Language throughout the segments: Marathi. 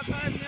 outside.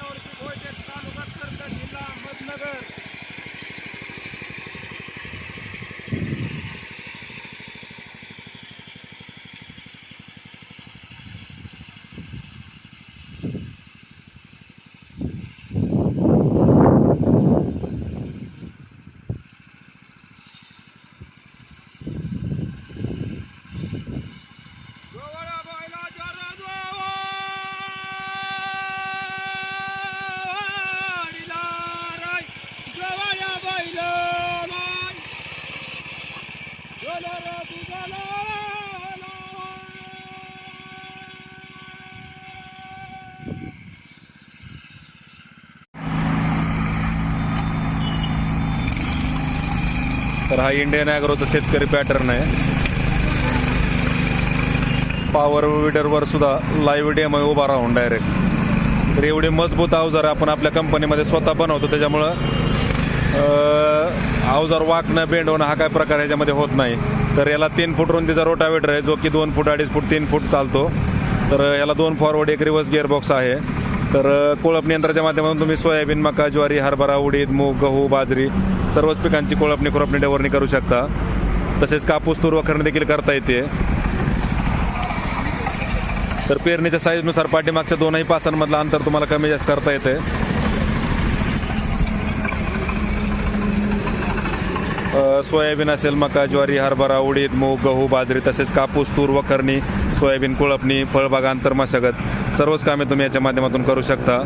तर हा इंडियन ॲग्रोचा शेतकरी पॅटर्न आहे. पॉवर विडरवर सुद्धा लाईव्ह डेमो उभा राहून डायरेक्ट तर एवढे मजबूत अवजार आपण आपल्या कंपनीमध्ये स्वतः बनवतो त्याच्यामुळं अवजार वाकणं बेंड होणं हा काय प्रकार ह्याच्यामध्ये होत नाही. तर याला तीन फूट रुंदीचा रोटावेटर आहे जो की दोन फूट अडीच फूट तीन फूट चालतो. तर याला दोन फॉरवर्ड एक रिवर्स गिअरबॉक्स आहे. तर कोळपणी यंत्राच्या माध्यमातून तुम्ही सोयाबीन मका ज्वारी हरभरा उडीद मूग गहू बाजरी सर्वच पिकांची कोळपणी खुरपणी डवरणी करू शकता. तसेच कापूस तूर वखरणी देखील करता येते. तर पेरणीच्या साईजनुसार पाठीमागच्या दोनही पासांमधलं अंतर तुम्हाला कमी जास्त करता येते सोयाबीन असेल मका ज्वारी हरभरा उडीद मूग गहू बाजरी तसेच कापूस तूर वखरणी सोयाबीन कुळपणी फळबागांतर मशागत सर्वच कामे तुम्ही याच्या माध्यमातून करू शकता.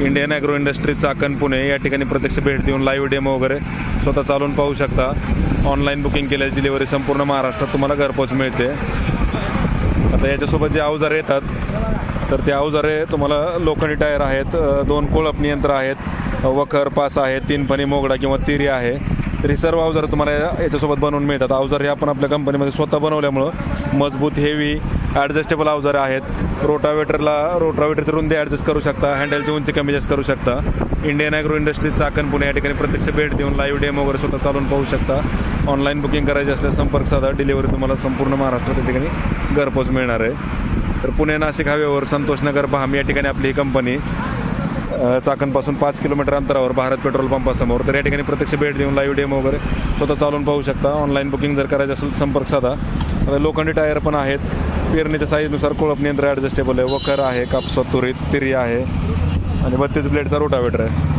Indian agro industry Chakan Pune या ठिकाणी प्रत्यक्ष भेट देऊन लाईव्ह डेमो वगैरे स्वतः चालून पाहू शकता. ऑनलाईन बुकिंग केल्याची डिलिव्हरी संपूर्ण महाराष्ट्रात तुम्हाला घरपोच मिळते. आता याच्यासोबत जे अवजारे येतात तर ते अवजारे तुम्हाला लोखंडी टायर आहेत दोन कोळपणी यंत्र आहेत वखर पास आहे तीन फणी मोगडा किंवा तिरी आहे. तर ही सर्व अवजारं तुम्हाला याच्यासोबत बनवून मिळतात. अवजार हे आपण आपल्या कंपनीमध्ये स्वतः बनवल्यामुळं मजबूत हेवी ॲडजस्टेबल अवजारे आहेत. रोटावेटरला रोटावेटरची रुंदी ॲडजस्ट करू शकता. हँडलची उंची कमी जास्त करू शकता. Indian agro industries Chakan Pune या ठिकाणी प्रत्यक्ष भेट देऊन लाईव्ह डेमो वगैरे स्वतः चालून पाहू शकता. ऑनलाईन बुकिंग करायची असल्यास संपर्क साधा. डिलिव्हरी तुम्हाला संपूर्ण महाराष्ट्रात या ठिकाणी घरपोच मिळणार आहे. तर पुणे नाशिक हायवेवर संतोषनगर बहाम या ठिकाणी आपली ही कंपनी चाकणपासून पाच किलोमीटर अंतरावर भारत पेट्रोल पंपासमोर. तर या ठिकाणी प्रत्यक्ष भेट देऊन लाईव्ह डेमो वगैरे स्वतः चालून पाहू शकता. ऑनलाईन बुकिंग जर करायचं असेल संपर्क साधा. लोखंडी टायर पण आहेत. पेरणीच्या साईजनुसार कोळप नियंत्रण ॲडजस्टेबल आहे. वखर आहे कापसात तुरीत तिरी आहे. आणि बत्तीस ब्लेडचा रोटावेटर आहे.